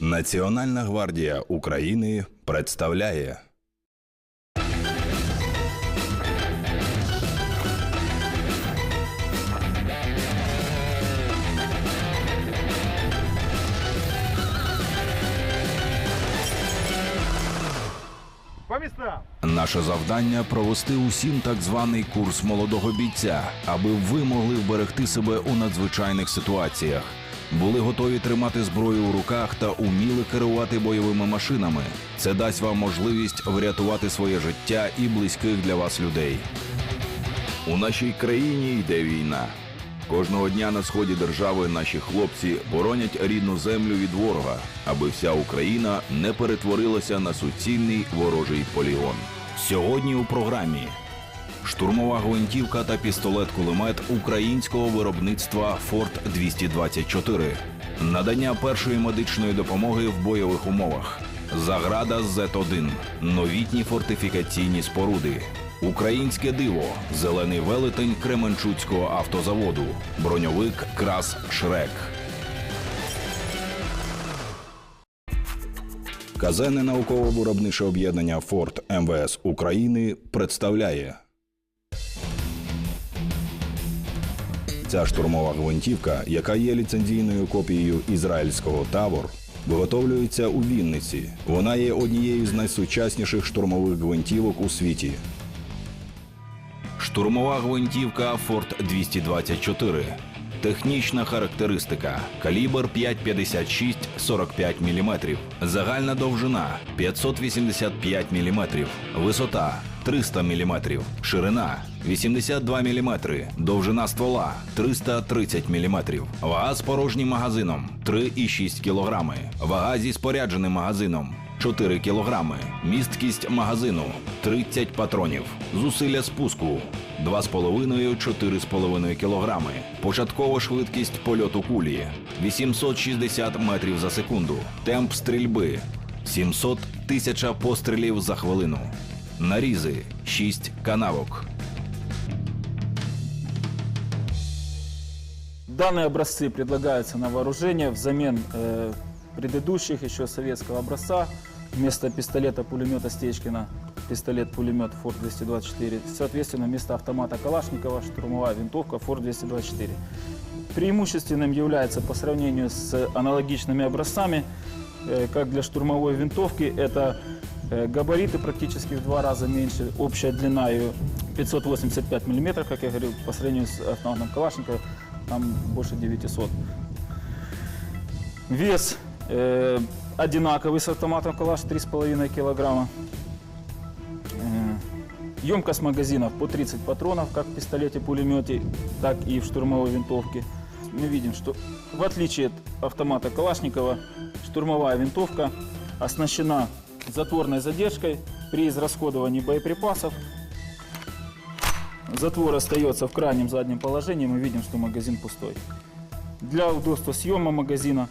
Національна гвардія України представляє. Наше завдання провести усім так званий курс молодого бійця, аби ви могли вберегти себе у надзвичайних ситуаціях, були готові тримати зброю у руках та уміли керувати бойовими машинами. Це дасть вам можливість врятувати своє життя і близьких для вас людей. У нашій країні йде війна. Кожного дня на сході держави наші хлопці боронять рідну землю від ворога, аби вся Україна не перетворилася на суцільний ворожий полігон. Сьогодні у програмі штурмова гвинтівка та пістолет-кулемет українського виробництва Форт 224 надання першої медичної допомоги в бойових умовах. Заграда Z1, новітні фортифікаційні споруди, Українське диво, зелений велетень Кременчуцького автозаводу, броньовик Крас Шрек. Казенне науково-виробниче об'єднання Форт МВС України представляє. Ця штурмова гвинтівка, яка є ліцензійною копією ізраїльського Тавор, виготовлюється у Вінниці. Вона є однією з найсучасніших штурмових гвинтівок у світі. Штурмова гвинтівка Форт 224. Технічна характеристика: калібр 5,56 45 мм, загальна довжина 585 мм, висота 300 мм, ширина 82 мм, довжина ствола 330 мм, вага з порожнім магазином 3,6 кг, вага зі спорядженим магазином 4 кілограми. Місткість магазину 30 патронів. Зусилля спуску 2,5-4,5 кілограми. Початкова швидкість польоту кулі 860 метрів за секунду. Темп стрільби 700 тисяча пострілів за хвилину. Нарізи 6 канавок. Данные образцы предлагаются на вооружение взамен э, предыдущих еще советского образца. Вместо пистолета-пулемета Стечкина пистолет-пулемет Форд-224. Соответственно, вместо автомата Калашникова штурмовая винтовка Форд-224. Преимущественным является по сравнению с аналогичными образцами, э, как для штурмовой винтовки, это э, габариты практически в два раза меньше, общая длина ее 585 мм, как я говорил, по сравнению с автоматом Калашникова, там больше 900. Вес э, одинаковый с автоматом Калаш 3,5 килограмма. Э, Емкость магазинов по 30 патронов, как в пистолете-пулемете, так и в штурмовой винтовке. Мы видим, что в отличие от автомата Калашникова, штурмовая винтовка оснащена затворной задержкой при израсходовании боеприпасов. Затвор остается в крайнем заднем положении, мы видим, что магазин пустой. Для удобства съема магазина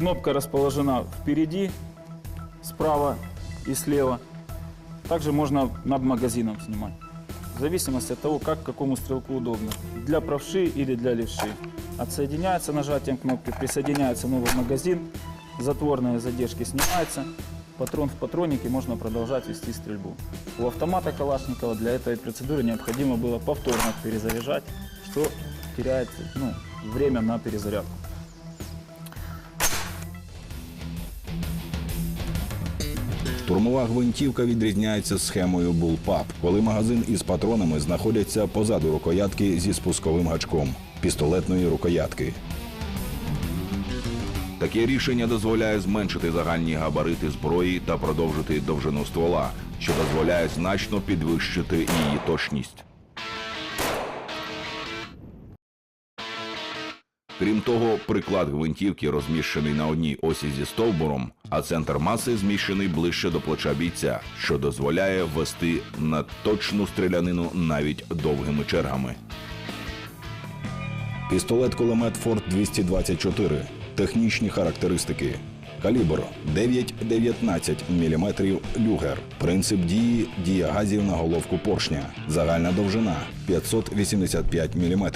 кнопка расположена впереди, справа и слева. Также можно над магазином снимать. В зависимости от того, как какому стрелку удобно. Для правши или для левши. Отсоединяется нажатием кнопки, присоединяется новый магазин, затворные задержки снимаются, патрон в патроннике, можно продолжать вести стрельбу. У автомата Калашникова для этой процедуры необходимо было повторно перезаряжать, что теряет ну, время на перезарядку. Штурмова гвинтівка відрізняється схемою булпап, коли магазин із патронами знаходяться позаду рукоятки зі спусковим гачком пістолетної рукоятки. Таке рішення дозволяє зменшити загальні габарити зброї та продовжити довжину ствола, що дозволяє значно підвищити її точність. Крім того, приклад гвинтівки розміщений на одній осі зі стовбуром, а центр маси зміщений ближче до плеча бійця, що дозволяє ввести на точну стрілянину навіть довгими чергами. Пістолет-кулемет Форт 224. Технічні характеристики. Калібр 9,19 мм люгер. Принцип дії дія газів на головку поршня. Загальна довжина 585 мм.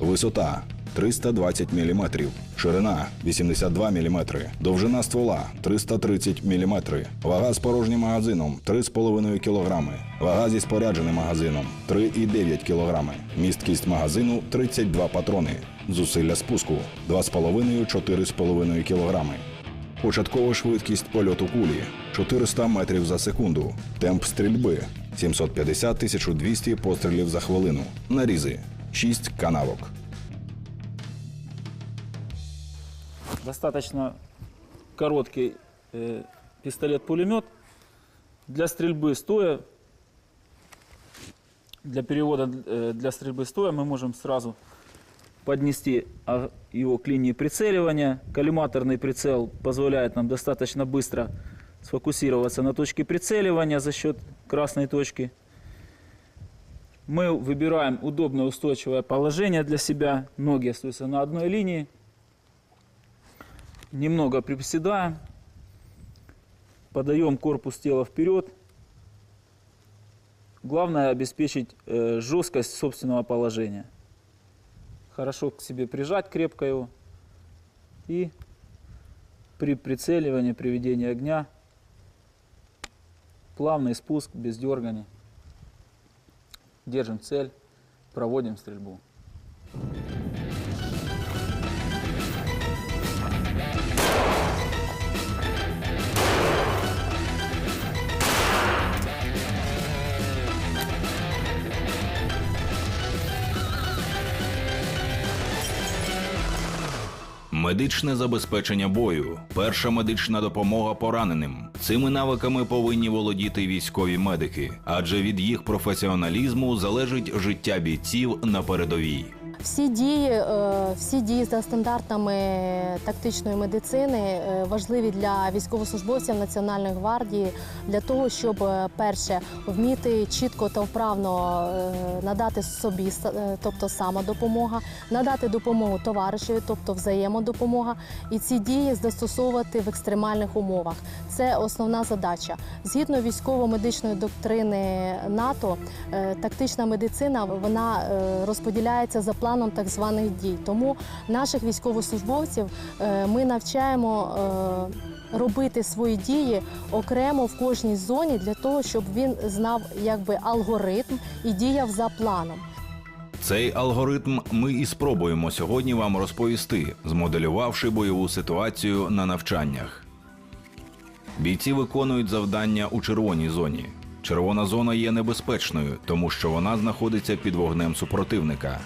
Висота 320 мм, ширина 82 мм, довжина ствола 330 мм, вага з порожнім магазином 3,5 кг, вага зі спорядженим магазином 3,9 кг, місткість магазину 32 патрони, зусилля спуску 2,5-4,5 кг. Початкова швидкість польоту кулі 400 метрів за секунду. Темп стрільби 750-1200 пострілів за хвилину. Нарізи 6 канавок. Достаточно короткий э, пистолет-пулемет для стрельбы стоя. Для перевода э, для стрельбы стоя мы можем сразу поднести а, его к линии прицеливания. Коллиматорный прицел позволяет нам достаточно быстро сфокусироваться на точке прицеливания за счет красной точки. Мы выбираем удобное устойчивое положение для себя. Ноги остаются на одной линии. Немного приседаем. Подаем корпус тела вперед. Главное обеспечить э, жесткость собственного положения. Хорошо к себе прижать крепко его. И при прицеливании, при ведении огня плавный спуск без дерганий. Держим цель, проводим стрельбу. Медичне забезпечення бою, перша медична допомога пораненим. Цими навиками повинні володіти військові медики, адже від їх професіоналізму залежить життя бійців на передовій. Всі дії, е, всі дії за стандартами тактичної медицини е, важливі для військовослужбовців Національної гвардії для того, щоб е, перше вміти чітко та вправно надати собі, тобто самодопомога, надати допомогу товаришеві, тобто взаємодопомога, і ці дії застосовувати в екстремальних умовах. Це основна задача. Згідно військово-медичної доктрини НАТО, тактична медицина вона розподіляється за планом так званих дій. Тому наших військовослужбовців е, ми навчаємо. е, Робити свої дії окремо в кожній зоні для того, щоб він знав якби алгоритм і діяв за планом. Цей алгоритм ми і спробуємо сьогодні вам розповісти, змоделювавши бойову ситуацію на навчаннях. Бійці виконують завдання у червоній зоні. Червона зона є небезпечною, тому що вона знаходиться під вогнем супротивника.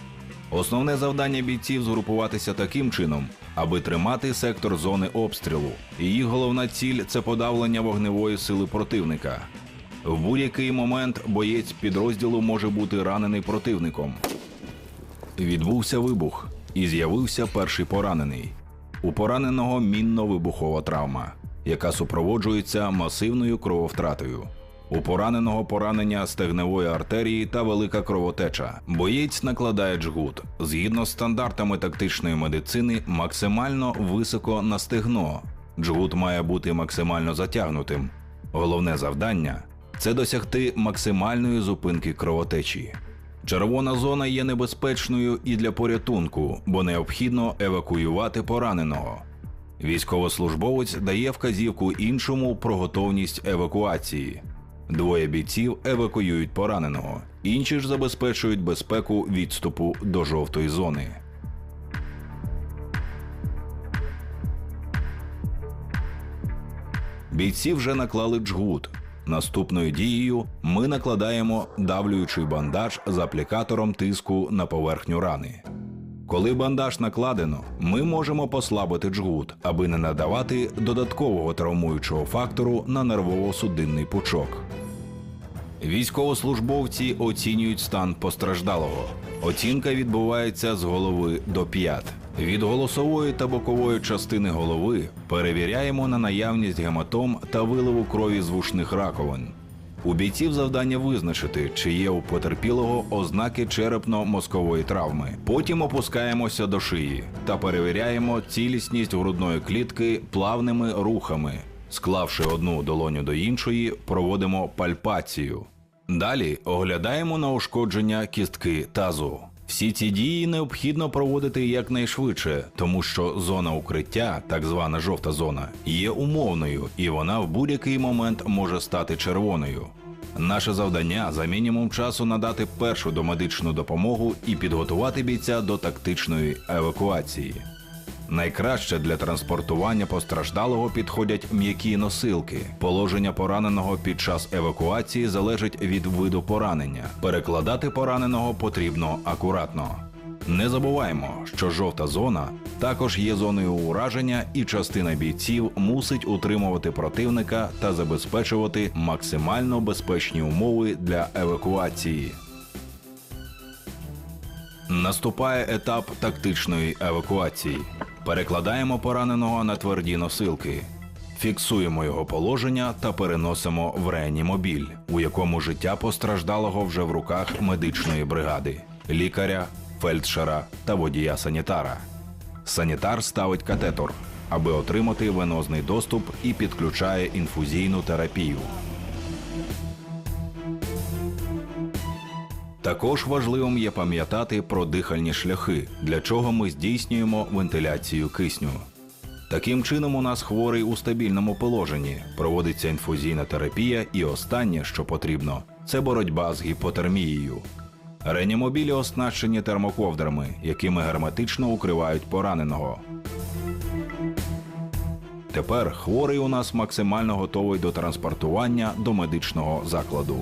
Основне завдання бійців згрупуватися таким чином, аби тримати сектор зони обстрілу. Їх головна ціль це подавлення вогневої сили противника. В будь-який момент боєць підрозділу може бути ранений противником. Відбувся вибух, і з'явився перший поранений. У пораненого мінно-вибухова травма, яка супроводжується масивною крововтратою. У пораненого поранення стегневої артерії та велика кровотеча. Боєць накладає джгут. Згідно з стандартами тактичної медицини, максимально високо на стегно. Джгут має бути максимально затягнутим. Головне завдання це досягти максимальної зупинки кровотечі. Червона зона є небезпечною і для порятунку, бо необхідно евакуювати пораненого. Військовослужбовець дає вказівку іншому про готовність евакуації. Двоє бійців евакуюють пораненого, інші ж забезпечують безпеку відступу до жовтої зони. Бійці вже наклали джгут. Наступною дією ми накладаємо давлюючий бандаж з аплікатором тиску на поверхню рани. Коли бандаж накладено, ми можемо послабити джгут, аби не надавати додаткового травмуючого фактору на нервово-судинний пучок. Військовослужбовці оцінюють стан постраждалого. Оцінка відбувається з голови до п'ят. Від голосової та бокової частини голови перевіряємо на наявність гематом та виливу крові з вушних раковин. У бійців завдання визначити, чи є у потерпілого ознаки черепно-мозкової травми. Потім опускаємося до шиї та перевіряємо цілісність грудної клітки плавними рухами. Склавши одну долоню до іншої, проводимо пальпацію. Далі оглядаємо на ушкодження кістки тазу. Всі ці дії необхідно проводити якнайшвидше, тому що зона укриття, так звана жовта зона, є умовною, і вона в будь-який момент може стати червоною. Наше завдання за мінімум часу надати першу домедичну допомогу і підготувати бійця до тактичної евакуації. Найкраще для транспортування постраждалого підходять м'які носилки. Положення пораненого під час евакуації залежить від виду поранення. Перекладати пораненого потрібно акуратно. Не забуваємо, що жовта зона також є зоною ураження, і частина бійців мусить утримувати противника та забезпечувати максимально безпечні умови для евакуації. Наступає етап тактичної евакуації. Перекладаємо пораненого на тверді носилки, фіксуємо його положення та переносимо в реанімобіль, у якому життя постраждалого вже в руках медичної бригади, лікаря, фельдшера та водія санітара. Санітар ставить катетор, аби отримати венозний доступ і підключає інфузійну терапію. Також важливим є пам'ятати про дихальні шляхи, для чого ми здійснюємо вентиляцію кисню. Таким чином, у нас хворий у стабільному положенні, проводиться інфузійна терапія, і останнє, що потрібно, це боротьба з гіпотермією. Реанімобілі оснащені термоковдрами, якими герметично укривають пораненого. Тепер хворий у нас максимально готовий до транспортування до медичного закладу.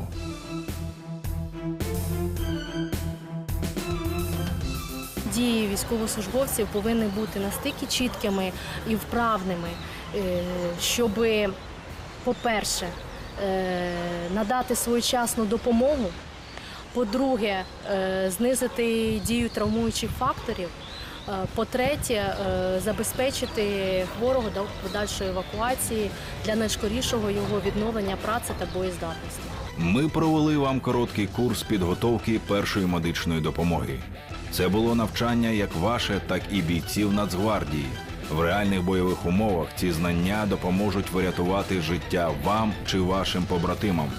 Дії військовослужбовців повинні бути настільки чіткими і вправними, е, щоб, по-перше, е, надати своєчасну допомогу. По-друге, е, знизити дію травмуючих факторів. Е, По-третє, е, забезпечити хворого до подальшої евакуації для найскорішого його відновлення праці та боєздатності. Ми провели вам короткий курс підготовки першої медичної допомоги. Це було навчання як ваше, так і бійців Нацгвардії. В реальних бойових умовах ці знання допоможуть врятувати життя вам чи вашим побратимам.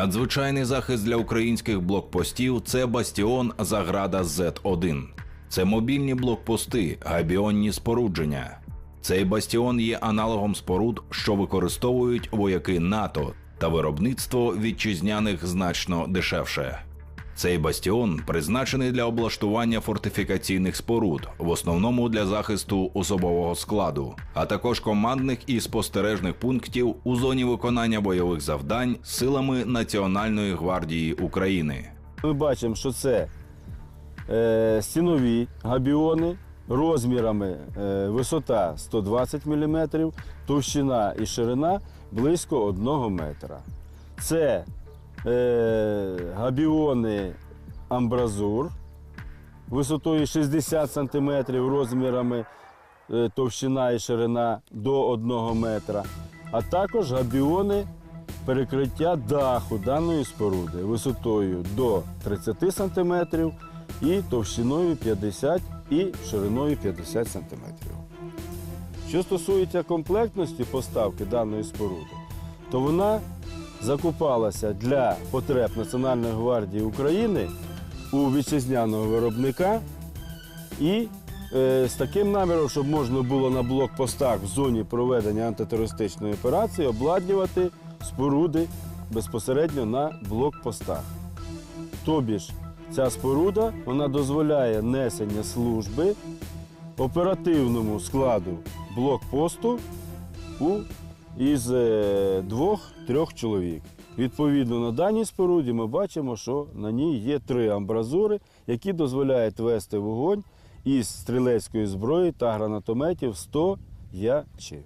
Надзвичайний захист для українських блокпостів це бастіон Заграда З1. Це мобільні блокпости, габіонні спорудження. Цей бастіон є аналогом споруд, що використовують вояки НАТО, та виробництво вітчизняних значно дешевше. Цей бастіон призначений для облаштування фортифікаційних споруд, в основному для захисту особового складу, а також командних і спостережних пунктів у зоні виконання бойових завдань силами Національної гвардії України. Ми бачимо, що це е, стінові габіони розмірами е, висота 120 мм, товщина і ширина близько 1 метра. Це е, габіони амбразур висотою 60 см, розмірами е, товщина і ширина до 1 метра, а також габіони перекриття даху даної споруди висотою до 30 см і товщиною 50 і шириною 50 см. Що стосується комплектності поставки даної споруди, то вона закупалася для потреб Національної гвардії України у вітчизняного виробника і е, з таким наміром, щоб можна було на блокпостах в зоні проведення антитерористичної операції обладнювати споруди безпосередньо на блокпостах. Тобі ж ця споруда вона дозволяє несення служби оперативному складу блокпосту у, із е, двох-трьох чоловік. Відповідно, на даній споруді ми бачимо, що на ній є три амбразури, які дозволяють вести вогонь із стрілецької зброї та гранатометів 100 ячів.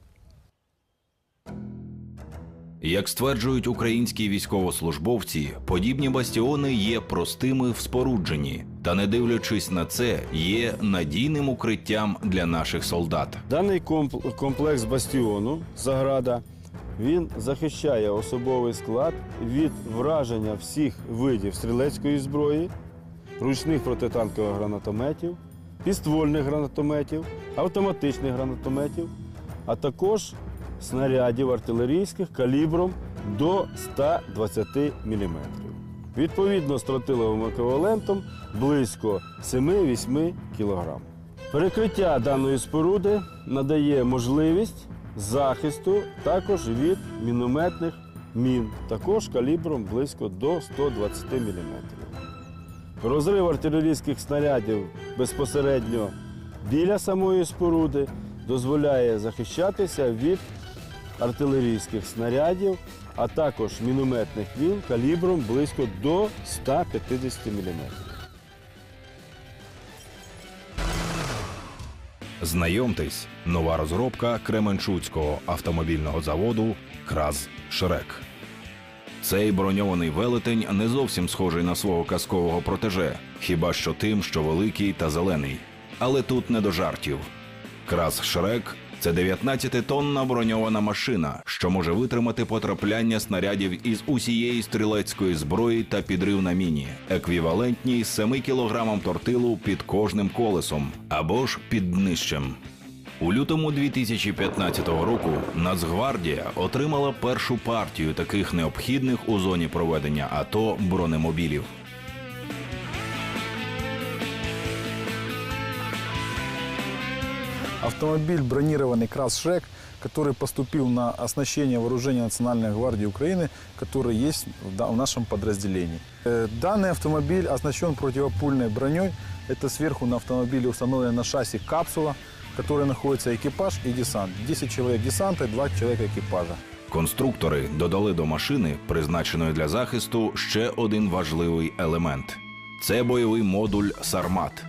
Як стверджують українські військовослужбовці, подібні бастіони є простими в спорудженні, та не дивлячись на це, є надійним укриттям для наших солдат. Даний комп- комплекс бастіону Заграда він захищає особовий склад від враження всіх видів стрілецької зброї, ручних протитанкових гранатометів, підствольних гранатометів, автоматичних гранатометів а також снарядів артилерійських калібром до 120 мм. Відповідно з тротиловим еквівалентом близько 7-8 кг. Перекриття даної споруди надає можливість захисту також від мінометних мін, також калібром близько до 120 мм. Розрив артилерійських снарядів безпосередньо біля самої споруди дозволяє захищатися від артилерійських снарядів, а також мінометних мін калібром близько до 150 мм. Знайомтесь, нова розробка Кременчуцького автомобільного заводу Краз Шрек. Цей броньований велетень не зовсім схожий на свого казкового протеже, хіба що тим, що великий та зелений. Але тут не до жартів. Краз Шрек це 19-тонна броньована машина, що може витримати потрапляння снарядів із усієї стрілецької зброї та підрив на міні, еквівалентні 7 кілограмам тортилу під кожним колесом або ж під днищем. У лютому 2015 року Нацгвардія отримала першу партію таких необхідних у зоні проведення АТО бронемобілів. Автомобиль бронированный «Крас Шрек», который поступил на оснащение вооружения Национальной гвардии Украины, который есть в да- в нашем подразделении. Э, Данный автомобиль оснащен противопульной броней. Это сверху на автомобиле установлена на шасси капсула, в которой находится экипаж и десант. 10 человек десанта и 2 человека экипажа. Конструктори додали до машини, призначеної для захисту, ще один важливий елемент це бойовий модуль Сармат.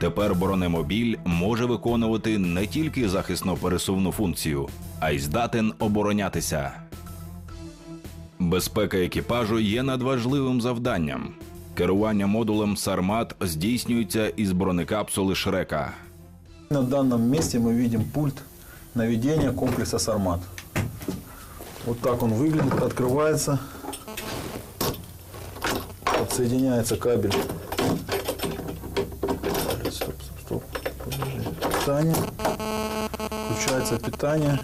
Тепер бронемобіль може виконувати не тільки захисно-пересувну функцію, а й здатен оборонятися. Безпека екіпажу є надважливим завданням. Керування модулем Сармат здійснюється із бронекапсули Шрека. На данном месте мы видим пульт наведения комплекса «Сармат». Вот так он выглядит, открывается, подсоединяется кабель. Питание. Включается питание.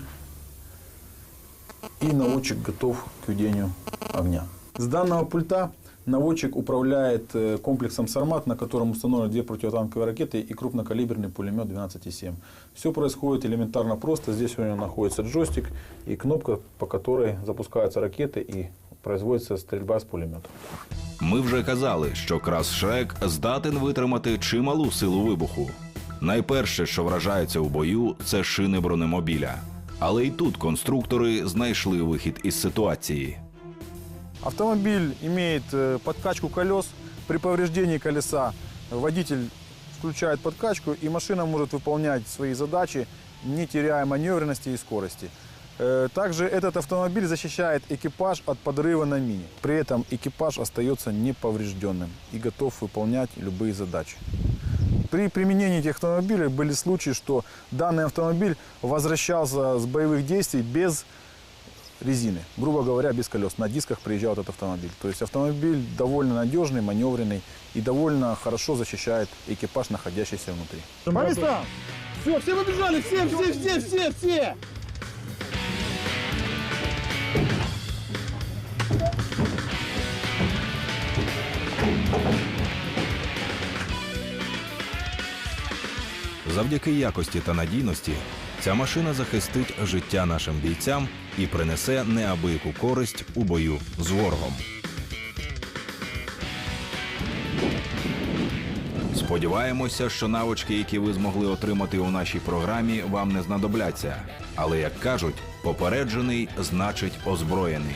И наводчик готов к ведению огня. С данного пульта наводчик управляет э, комплексом «Сармат», на котором установлены две противотанковые ракеты и крупнокалиберный пулемет 12,7. Все происходит элементарно просто. Здесь у него находится джойстик и кнопка, по которой запускаются ракеты и производится стрельба с пулемета. Ми вже казали, що крас Шрек здатен витримати чималу силу вибуху. Найперше, що вражається у бою, це шини бронемобіля. Але й тут конструктори знайшли вихід із ситуації. Автомобиль имеет э, подкачку колес. При повреждении колеса водитель включает подкачку, и машина может выполнять свои задачи, не теряя маневренности и скорости. Э, Также этот автомобиль защищает экипаж от подрыва на мине. При этом экипаж остается неповрежденным и готов выполнять любые задачи. При применении этих автомобилей были случаи, что данный автомобиль возвращался с боевых действий без резины, грубо говоря, без колес. На дисках приезжал этот автомобиль. То есть автомобиль довольно надежный, маневренный и довольно хорошо защищает экипаж, находящийся внутри. По местам! Все, все побежали, все, все, все, все, все! Завдяки якості та надійності ця машина захистить життя нашим бійцям і принесе неабияку користь у бою з ворогом. Сподіваємося, що навички, які ви змогли отримати у нашій програмі, вам не знадобляться. Але як кажуть, попереджений значить озброєний.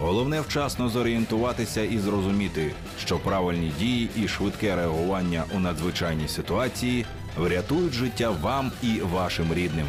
Головне вчасно зорієнтуватися і зрозуміти, що правильні дії і швидке реагування у надзвичайній ситуації врятують життя вам і вашим рідним.